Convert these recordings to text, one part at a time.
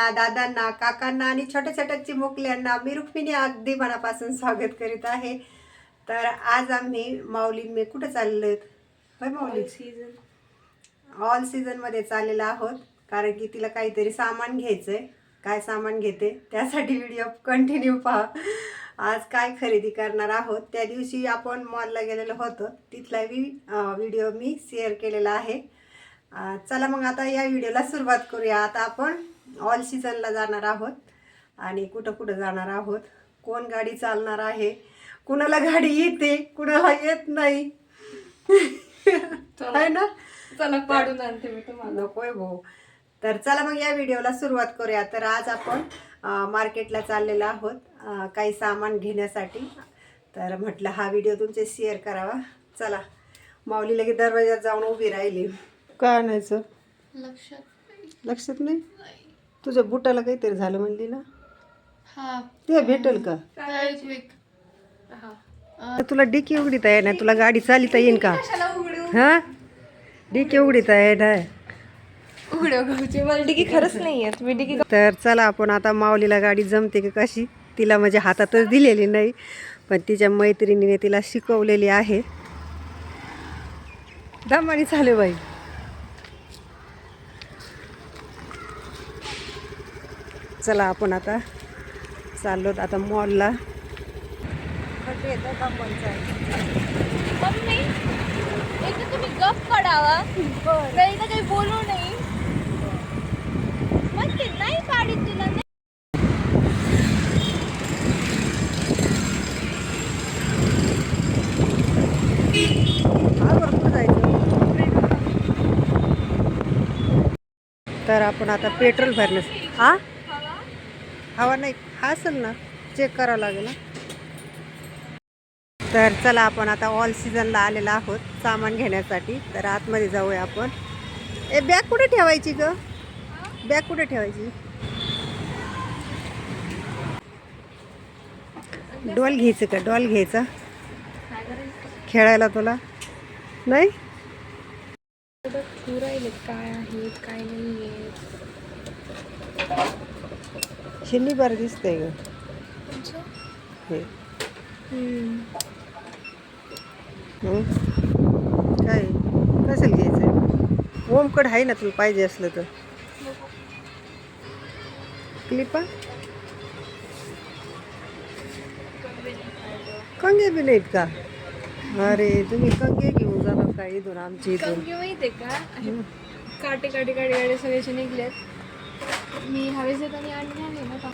ताईंना दादांना काकांना आणि छोट्या छोट्या चिमुकल्यांना मी रुक्मिणी अगदी मनापासून स्वागत करीत आहे. तर आज आम्ही माऊली मी कुठं चाललो होय माऊली? सीझन ऑल सीझनमध्ये चाललेलो आहोत कारण की तिला काहीतरी सामान घ्यायचं आहे काय सामान घेते त्यासाठी व्हिडिओ कंटिन्यू पहा. आज काय खरेदी करणार आहोत त्या दिवशी आपण मॉलला गेलेलो होतो. तिथला व्हिडिओ मी शेअर केलेला आहे. चला मग आता या व्हिडिओला सुरुवात करूया. आता आपण ऑल सीझनला जाणार आहोत. आणि कुठं कुठं जाणार आहोत? कोण गाडी चालणार आहे? कुणाला गाडी येते? कुणाला येत नाही? आहे ना? चला पाडून आणते मी तुम्हाला. नकोय भाऊ तर चला मग या व्हिडिओला सुरुवात करूया. तर आज आपण मार्केटला चाललेलो आहोत काही सामान घेण्यासाठी. तर म्हटलं हा व्हिडिओ तुमचे शेअर करावा. चला. माऊली लगेच दरवाज्यात जाऊन उभी राहिली. काय आणायचं? लक्षात लक्षात नाही. तुझ्या बुटाला काहीतरी झालं म्हणली ना? हा. ते भेटेल का? तर तुला डिकी उघडीता येणार. तुला गाडी चालिता येईन का? हा? डिकी उघडीता येणार. गावची मला डिगी खरंच नाही येत मी डिगी तर चला आपण आता माऊलीला गाडी जमते की कशी? तिला म्हणजे हातातच दिलेली नाही पण तिच्या मैत्रिणीने तिला शिकवलेली आहे. दमानी चालू बाई. चला आपण आता चाललो आता मॉलला. तुम्ही गप पडावा नाही तर काही बोलू नाही मग ते नाही. पाडीत तुला नाही तर आपण आता पेट्रोल भरण्यास हा? हवा नाही. हा असेल ना चेक करावं लागेल ना. तर चला आपण आता ऑल सीझनला आलेला आहोत सामान घेण्यासाठी. तर आतमध्ये जाऊया आपण. ए बॅग कुठे ठेवायची ग? बॅग कुठे ठेवायची? डॉल घ्यायचं का? डॉल घ्यायचा. खेळायला तुला. नाही? काय आहेत काय नाही शिन्नी बरं दिसतंय ग. हे. हं? काय? कसं घ्यायचं ओमकड आहे ना तुला पाहिजे असलं तर. क्लिपा? कंगे बी नाहीत का? अरे तुम्ही कंगे घेऊन जाणार का इथून आमच्या इथून? कंगी माहिती आहे का काटे काटे काटे काटे सगळ्याचे निघलेत. मी आणि आणले आले ना का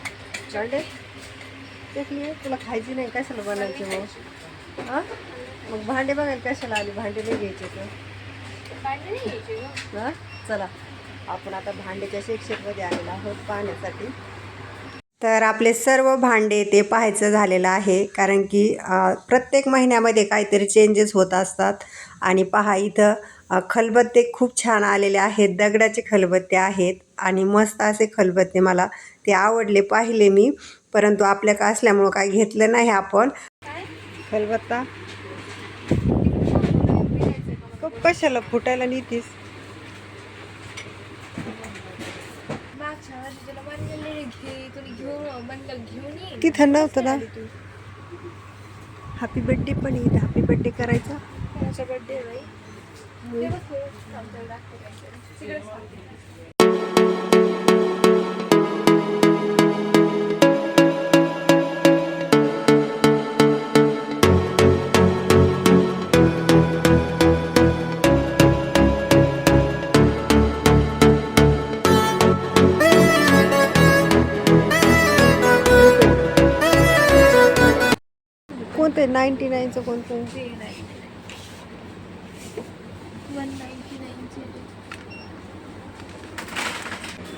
तेच तुला खायची नाही कशाला बनायचे मग? हां? मग भांडे बघायला कशाला आली? भांडे नाही घ्यायचे तर नाही. हा? चला. आपण आता भांड्याच्या सेक्शनमध्ये आलेलो आहोत पाहण्यासाठी. तर आपले सर्व भांडे ते पाहायचं झालेलं आहे कारण की प्रत्येक महिन्यामध्ये काहीतरी चेंजेस होत असतात. आणि पहा इथं खलबत्ते खूप छान आलेले आहेत. दगडाचे खलबत्ते आहेत आणि मस्त असे खलबत्ते मला ते आवडले पाहिले मी. परंतु आपल्या का असल्यामुळं काही घेतलं नाही आपण. खलबत्ता. क- कशाला फुटायला नेतीस? तिथं नव्हतं ना? हॅपी बर्थडे पण येते हॅपी बर्थडे करायचा. बर्थडे कोणतं? आहे नाईन्टी नाईनचं कोणतं आहे? ते नाही वन नाईन्टी नाईनचे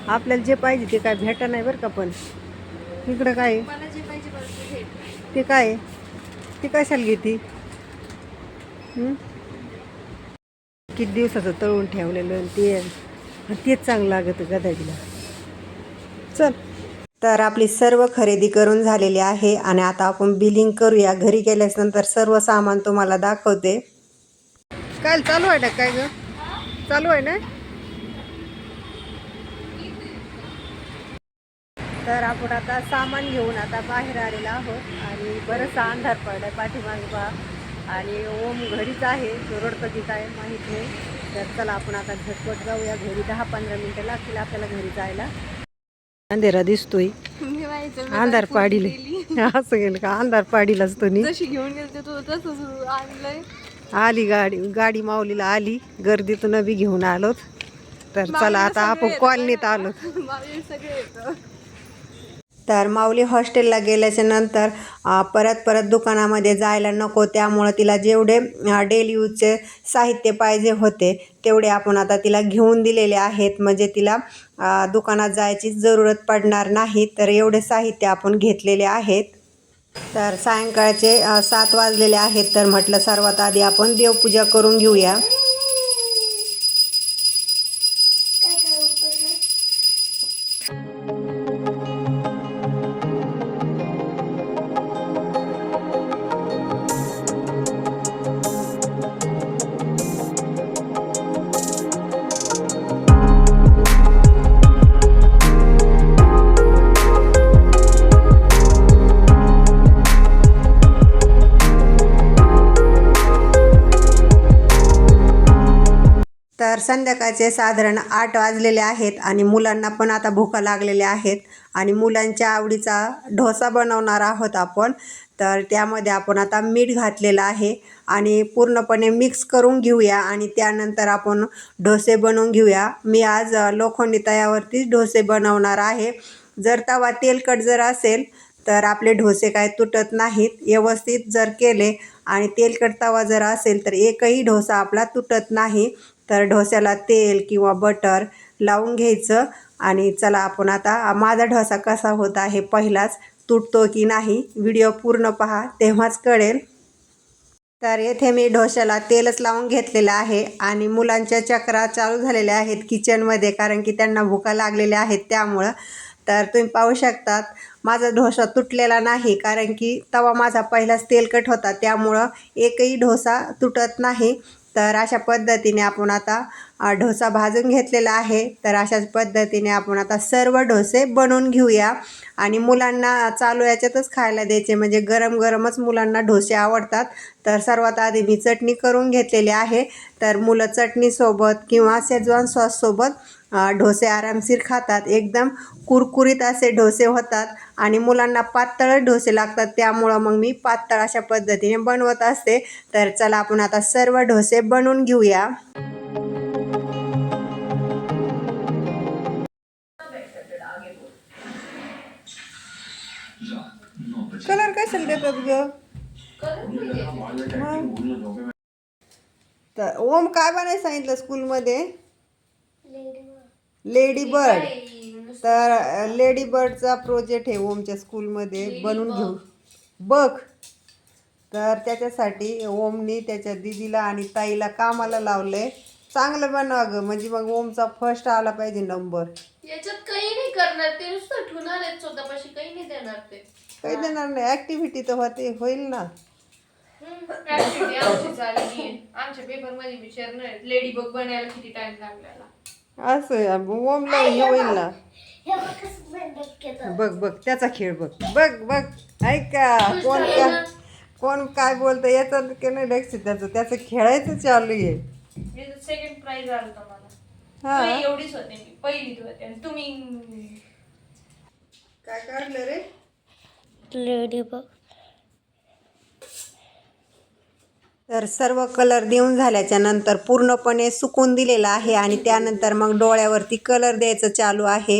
आपल्याला जे पाहिजे ते काय भेटा नाही बरं का पण. इकडं काय? ते काय? ते कशाला घेते? किती दिवसाचं तळून ठेवलेलं ते तेच चांगलं लागतं गदाजीला चल. तर आपली सर्व खरेदी करून झालेली आहे आणि आता आपण बिलिंग करूया. घरी गेल्यानंतर सर्व सामान तुम्हाला दाखवते. काय चालू आहे ना काय ग? चालू आहे ना? तर आपण आता सामान घेऊन आता बाहेर आलेलो आहोत आणि बरंचसा अंधार पडलाय पाठीमागे बा. आणि ओम घरीच आहे तो रडतो की काय माहीत नाही. तर चला आपण आता झटपट जाऊया घरी. दहा पंधरा मिनटं लागतील आपल्याला घरी जायला. अंधेरा दिसतोय. अंधार पाडीले. असं गेलं का? अंधार पाडीलाच तो नी जशी घेऊन गेलते तू तसंच आणलंय. आली गाडी गाडी माऊलीला आली. गर्दीतून बी घेऊन आलोत. तर चला आता आपण कॉलनीत. आलो तर माऊली हॉस्टेलला गेल्याच्यानंतर परत परत दुकानामध्ये जायला नको. त्यामुळं तिला जेवढे डेली यूजचे साहित्य पाहिजे होते तेवढे आपण आता तिला घेऊन दिलेले आहेत. म्हणजे तिला दुकानात जायची जरूरत पडणार नाही. तर एवढे साहित्य आपण घेतलेले आहेत. तर सायंकाळचे सात वाजलेले आहेत. तर म्हटलं सर्वात आधी आपण देवपूजा करून घेऊया. तर संध्याकाळचे साधारण आठ वाजलेले आहेत आणि मुलांना पण आता भुका लागलेल्या आहेत आणि मुलांच्या आवडीचा ढोसा बनवणार आहोत आपण. तर त्यामध्ये आपण आता मीठ घातलेलं आहे आणि पूर्णपणे मिक्स करून घेऊया आणि त्यानंतर आपण डोसे बनवून घेऊया. मी आज लोखंडी तयावरतीच डोसे बनवणार आहे. जर तवा तेलकट जर असेल तर आपले डोसे काय तुटत नाहीत व्यवस्थित जर केले आणि तेलकट तवा जर असेल तर एकही डोसा आपला तुटत नाही. तर ढोस्याला तेल किंवा बटर लावून घ्यायचं आणि चला आपण आता माझा ढोसा कसा होत आहे पहिलाच तुटतो की नाही व्हिडिओ पूर्ण पहा तेव्हाच कळेल. तर येथे मी डोश्याला तेलच लावून घेतलेलं आहे आणि मुलांच्या चक्रा चालू झालेल्या आहेत किचनमध्ये कारण की त्यांना भुका लागलेल्या आहेत त्यामुळं. तर तुम्ही पाहू शकतात माझा डोसा तुटलेला नाही कारण की तवा माझा पहिलाच तेलकट होता त्यामुळं एकही डोसा तुटत नाही. तर अशा पद्धतीने आपण आता ढोसा डोसा भाजून घेतलेला आहे. तर अशाच पद्धतीने आपण आता सर्व डोसे बनवून घेऊया. आणि मुलांना चालू याच्यातच खायला द्यायचे. म्हणजे गरम गरमच मुलांना ढोसे आवडतात. तर सर्वात आधी मी चटणी करून घेतलेली आहे. तर मुलं चटणीसोबत किंवा शेजवान सॉससोबत डोसे आरामशीर खातात. एकदम कुरकुरीत असे डोसे होतात आणि मुलांना पातळ डोसे लागतात. त्यामुळं मग मी पातळ अशा पद्धतीने बनवत असते. तर चला आपण आता सर्व डोसे बनवून घेऊया. कलर कशाला देतात ग तर ओम काय बनायला सांगितलं स्कूलमध्ये लेडी बर्ड. तर लेडी बर्डचा प्रोजेक्ट आहे ओमच्या स्कूलमध्ये. बनवून घेऊ. बघ. तर त्याच्यासाठी ओमनी त्याच्या दिदीला आणि ताईला कामाला लावलंय. चांगलं बनवा ग म्हणजे मग ओमचा फर्स्ट आला पाहिजे नंबर याच्यात काही नाही करणार. ते नुसतं ठेवणार आहेत स्वतःपाशी. काही नाही देणार ते. काही देणार नाही. ऍक्टिव्हिटी तर होते. होईल ना. आमची. आमच्या पेपरमध्ये विचारणार लेडी बग बनायला किती टाइम लागलेला असं आहे. ओमला हे होईल ना. बघ बघ त्याचा खेळ बघ. बघ बघ. ऐका कोण काय कोण काय बोलतं याचं की नाही लक्ष त्याचं. त्याचं खेळायचं चालू आहे. सेकंड प्राइज आलं होतं मला. हा. पहिले एवढीच होते मी. पहिलीत होते. आणि तुम्ही काय काढलं रे? तर सर्व कलर देऊन झाल्याच्यानंतर पूर्णपणे सुकून दिलेला आहे आणि त्यानंतर मग डोळ्यावरती कलर द्यायचं चालू आहे.